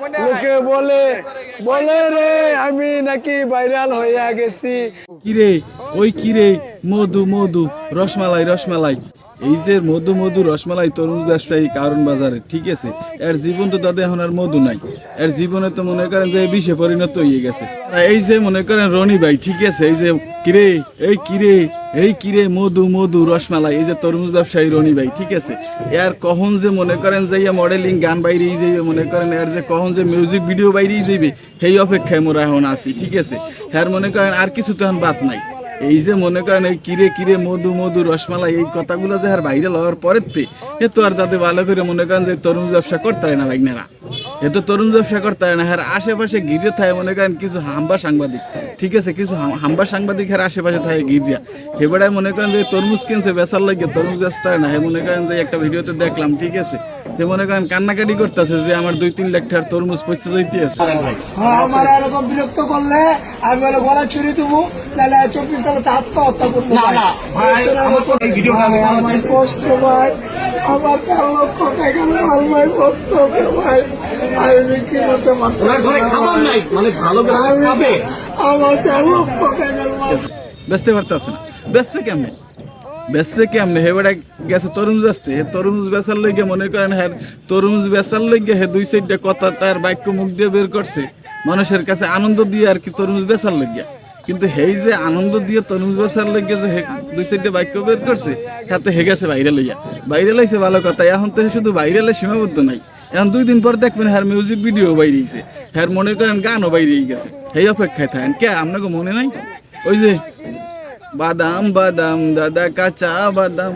লোকে বলে বলে রে, আমি নাকি ভাইরাল হইয়া গেছি। কিরে, ওই কিরে? মধু মধু, রসমালাই রসমালাই। এই যে মধু মধু রসমালাই তরুণ ব্যবসায়ী কারণ বাজারে, ঠিক আছে? এর জীবন তো তাদের এখন আর মধু নাই। এর জীবনে তো মনে করেন যে বিষে পরিণত হয়ে গেছে। এই যে মনে করেন রনি ভাই, ঠিক আছে? এই যে কিরে, এই কিরে এই কিরে মধু মধু রসমালাই, এই যে তরমুজ ব্যবসায়ী রনি ভাই, ঠিক আছে? এর কখন যে মনে করেন যে ইয়া মডেলিং গান বাইরেই যাইবে, মনে করেন এর যে কখন যে মিউজিক ভিডিও বাইরেই যাইবে, সেই অপেক্ষায় মোরা এখন আছি, ঠিক আছে? হ্যার মনে করেন আর কিছু তো এখন বাদ নাই। এই যে মনে করেন এই কিরে কিরে মধু মধু রসমালাই, এই কথাগুলো যে আর বাইরে লওয়ার পরের তে আর তাতে ভালো করে মনে করেন যে তরুণ ব্যবসা করতে না বাইকনেরা এ তো তরুণ ব্যবসা করতে হয় না আর আশেপাশে ঘিরে থাকে মনে করেন কিছু হাম্বা সাংবাদিক। ঠিক আছে কিছু হাম- হাম্বা সাংবাদিক আর আশেপাশে থাকে গিরিয়া এবারে মনে করেন যে তরমুজ কিনছে বেচার লাগে তরমুজ ব্যস্ত হয় না হে মনে করেন যে একটা ভিডিওতে দেখলাম ঠিক আছে? সে মনে করেন কান্নাকাটি করতেছে যে আমার দুই তিন লাখ টাকার তরমুজ পয়সা যাইতে আছে হ্যাঁ, আমার এরকম বিরক্ত করলে আমি বলে গলা ছুরি দেবো নাহলে চব্বিশ সালে আত্মহত্যা করব না, না, ভাই, আমার তো এই ভিডিওটা ভাই, আমার কষ্ট ভাই। আমার তেরো লক্ষ টাকা মাল ভাই কষ্ট হবে ভাই। আমি বিক্রি করতে পারছি খাবার নাই মানে ভালো করে আমি- খাবে। আমার তেরো লক্ষ টাকার মাল বেচতে পারতেছে না। বেচবে কেমনে? বেচবে কেমনে? হে বেড়া গেছে তরমুজ আসতে হে তরমুজ বেচার লইগে মনে করেন হ্যাঁ তরমুজ বেচার লইগে হে দুই সাইডটা কথা তার বাক্য মুখ দিয়ে বের করছে। মানুষের কাছে আনন্দ দিয়ে আর কি তরমুজ বেচার লইগে কিন্তু হেই যে আনন্দ দিয়ে বেচার লইগে যে দুই সাইডে বাক্য বের করছে, হাতে হে গেছে বাইরে লইয়া। বাইরে লাইছে ভালো কথা, এখন তো শুধু বাইরে সীমাবদ্ধ নাই। এখন দুই দিন পর দেখবেন হ্যার মিউজিক ভিডিও বাইরেছে হ্যার মনে করেন গানও বাইরে গেছে। এই অপেক্ষায় থাকেন, কে আপনাকে মনে নাই? ওই যে, বাদাম বাদাম, দাদা কাঁচা বাদাম,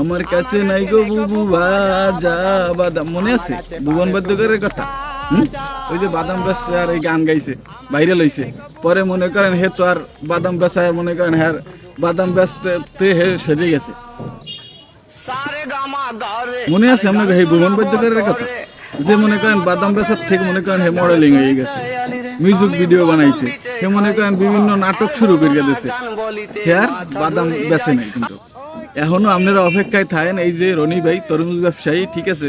আমার কাছে নাই গো বুবু ভাজা বাদাম। মনে আছে? ভুবন বাদ্যকরের কথা? হুম? ওই যে বাদাম বেচছে আর এই গান গাইছে বাইরে লইছে পরে মনে করেন হে তো আর বাদাম বেচায় আর মনে করেন হ্যার বাদাম বেচতে হে সরে গেছে। মনে আছে আপনাকে এই ভুবন বাদ্যকরের কথা? যে মনে করেন বাদাম বেচার থেকে মনে করেন হে মডেলিং হয়ে গেছে। মিউজিক ভিডিও বানাইছে। হে মনে করেন বিভিন্ন নাটক শুরু করে দিয়েছে। হেয়ার বাদাম বেচে নাই কিন্তু। এখনও আপনারা অপেক্ষায় থাকেন, এই যে রনি ভাই তরমুজ ব্যবসায়ী, ঠিক আছে?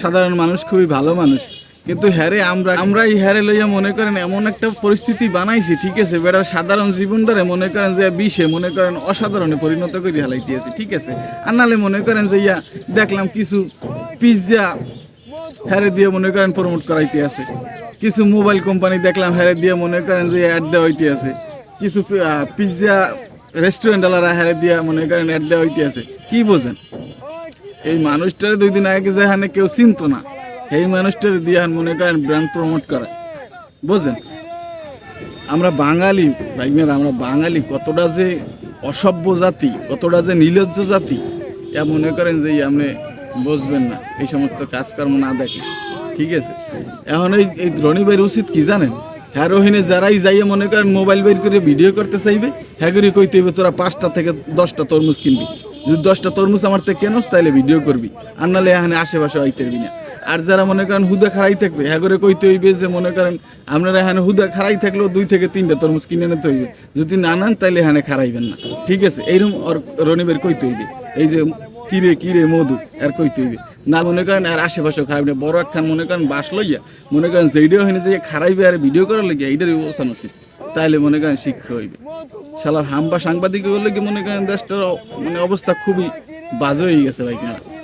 সাধারণ মানুষ, খুবই ভালো মানুষ। কিন্তু হ্যারে আমরা আমরা এই হ্যারে লইয়া মনে করেন এমন একটা পরিস্থিতি বানাইছি, ঠিক আছে? বেড়ার সাধারণ জীবনটারে মনে করেন যে বিষে মনে করেন অসাধারণে পরিণত করে হালাইতেছি ঠিক আছে? আর নাহলে মনে করেন যে ইয়া, দেখলাম কিছু পিৎজা হ্যারে দিয়ে মনে করেন প্রমোট করাইতে আছে। কিছু মোবাইল কোম্পানি দেখলাম হ্যারে দিয়ে মনে করেন যে অ্যাড দেওয়া হইতে আছে। কিছু পিৎজা রেস্টুরেন্ট আলারা হ্যারে দিয়ে মনে করেন অ্যাড দেওয়া হইতে আছে। কি বোঝেন? এই মানুষটার দুই দিন আগে যেখানে কেউ চিনতো না। এই মানুষটার দিয়ে মনে করেন ব্র্যান্ড প্রমোট করা বুঝলেন আমরা বাঙালি ভাইমের আমরা বাঙালি, কতটা যে অসভ্য জাতি, কতটা যে নির্লজ্জ জাতি, এ মনে করেন যে আপনি বুঝবেন না, এই সমস্ত কাজকর্ম না দেখে। ঠিক আছে? এখন এই এই রনি ভাইয়ের উচিত কি জানেন? হ্যাঁ রোহিণে, যারাই যাইয়ে মনে করেন মোবাইল বের করে ভিডিও করতে চাইবে হ্যাঁ করে কইতে হইবে, তোরা পাঁচটা থেকে দশটা তরমুজ কিনবি। যদি দশটা তরমুজ আমার থেকে কেনস তাহলে ভিডিও করবি। আর নাহলে এখানে আশেপাশে আইতে পারবি না। আর যারা মনে করেন হুদা খারাই থাকবে হ্যাঁ করে কইতে হইবে যে মনে করেন আপনারা এখানে হুদা খারাই থাকলেও দুই থেকে তিনটা তরমুজ কিনে নিতে হইবে। যদি না নেন তাহলে এখানে খারাইবেন না। ঠিক আছে, এইরকম ওর রনিবের কইতে হইবে। এই যে কিরে কিরে মধু আর কইতে হইবে। না মনে করেন আর আশেপাশে খারাপ না। বড় একখান মনে করেন বাস লইয়া মনে করেন যেইটাও হয়নি যে খারাইবে আর ভিডিও করার লাগিয়া এইটার অবস্থান উচিত তাইলে মনে করেন শিক্ষা হইবে। শালার হাম্বা সাংবাদিক বললে কি মনে করেন দেশটার মানে অবস্থা খুবই বাজে হয়ে গেছে ভাই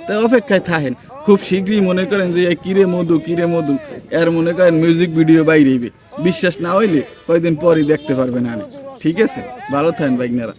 তাই অপেক্ষায় থাকেন। খুব শীঘ্রই মনে করেন যে কিরে মধু কিরে মধু? এর মনে করেন মিউজিক ভিডিও বাইরেইবে বিশ্বাস না হইলে কয়দিন পরই দেখতে পারবেন আমি ঠিক আছে? ভালো থাকেন বাইকনারা